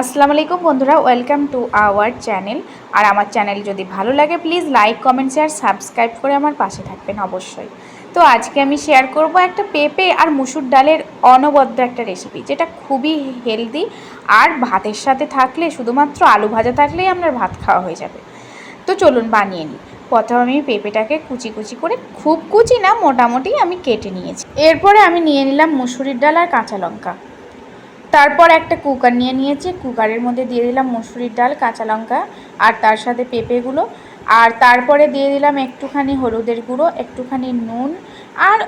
আসসালামু আলাইকুম বন্ধুরা ওয়েলকাম টু আওয়ার চ্যানেল আর আমার চ্যানেল যদি ভালো লাগে please like comment share subscribe করে আমার পাশে থাকবেন অবশ্যই। তো আজকে আমি শেয়ার করব একটা পেঁপে আর মুসুর ডালের অনবদ্য একটা রেসিপি যেটা খুবই হেলদি আর ভাতের সাথে থাকলে শুধুমাত্র আলু ভাজা থাকলেই আপনার ভাত খাওয়া হয়ে যাবে। তো চলুন বানিয়ে নিই। প্রথমে আমি পেঁপেটাকে কুচি কুচি করে, খুব কুচি না, মোটামুটি আমি কেটে নিয়েছি। এরপরে আমি নিয়ে নিলাম মুসুরির ডাল আর কাঁচা লঙ্কা। তারপর একটা কুকার নিয়ে নিয়েছি, কুকারের মধ্যে দিয়ে দিলাম মুসুরির ডাল, কাঁচা লঙ্কা আর তার সাথে পেঁপেগুলো। আর তারপরে দিয়ে দিলাম একটুখানি হলুদের গুঁড়ো, একটুখানি নুন আর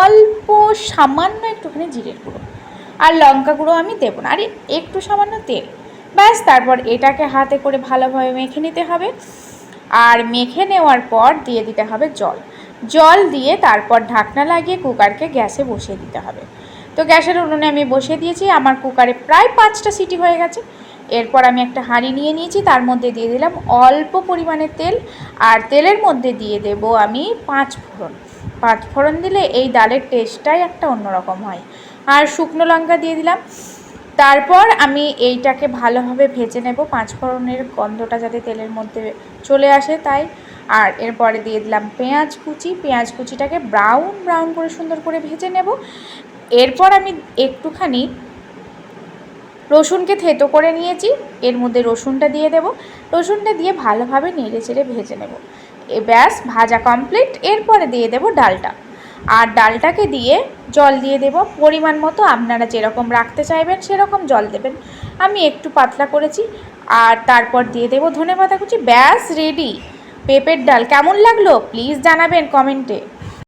অল্প সামান্য একটুখানি জিরের গুঁড়ো। আর লঙ্কা গুঁড়ো আমি দেবো না, আর একটু সামান্য তেল। ব্যাস, তারপর এটাকে হাতে করে ভালোভাবে মেখে নিতে হবে। আর মেখে নেওয়ার পর দিয়ে দিতে হবে জল। জল দিয়ে তারপর ঢাকনা লাগিয়ে কুকারকে গ্যাসে বসিয়ে দিতে হবে। তো গ্যাসের উনুনে আমি বসিয়ে দিয়েছি, আমার কুকারে প্রায় পাঁচটা সিটি হয়ে গেছে। এরপর আমি একটা হাঁড়ি নিয়ে নিয়েছি, তার মধ্যে দিয়ে দিলাম অল্প পরিমাণে তেল, আর তেলের মধ্যে দিয়ে দেব আমি পাঁচ ফোড়ন। পাঁচ ফোড়ন দিলে এই ডালের টেস্টটাই একটা অন্যরকম হয়। আর শুকনো লঙ্কা দিয়ে দিলাম। তারপর আমি এইটাকে ভালোভাবে ভেজে নেব, পাঁচ ফোড়নের গন্ধটা যাতে তেলের মধ্যে চলে আসে তাই। আর এরপরে দিয়ে দিলাম পেঁয়াজ কুচি, পেঁয়াজ কুচিটাকে ব্রাউন ব্রাউন করে সুন্দর করে ভেজে নেব। এরপর আমি একটুখানি রসুনকে থেতো করে নিয়েছি। এর মধ্যে রসুনটা দিয়ে দেব। রসুনটা দিয়ে ভালোভাবে নেড়ে চেড়ে ভেজে নেব। এ ব্যাস, ভাজা কমপ্লিট এরপরে দিয়ে দেব ডালটা। আর ডালটাকে দিয়ে জল দিয়ে দেব। পরিমাণ মতো আপনারা যেরকম রাখতে চাইবেন সেরকম জল দেবেন। আমি একটু পাতলা করেছি। আর তারপর দিয়ে দেব ধনে পাতা কুচি। ব্যাস রেডি পেঁপের ডাল কেমন লাগল? প্লিজ জানাবেন কমেন্টে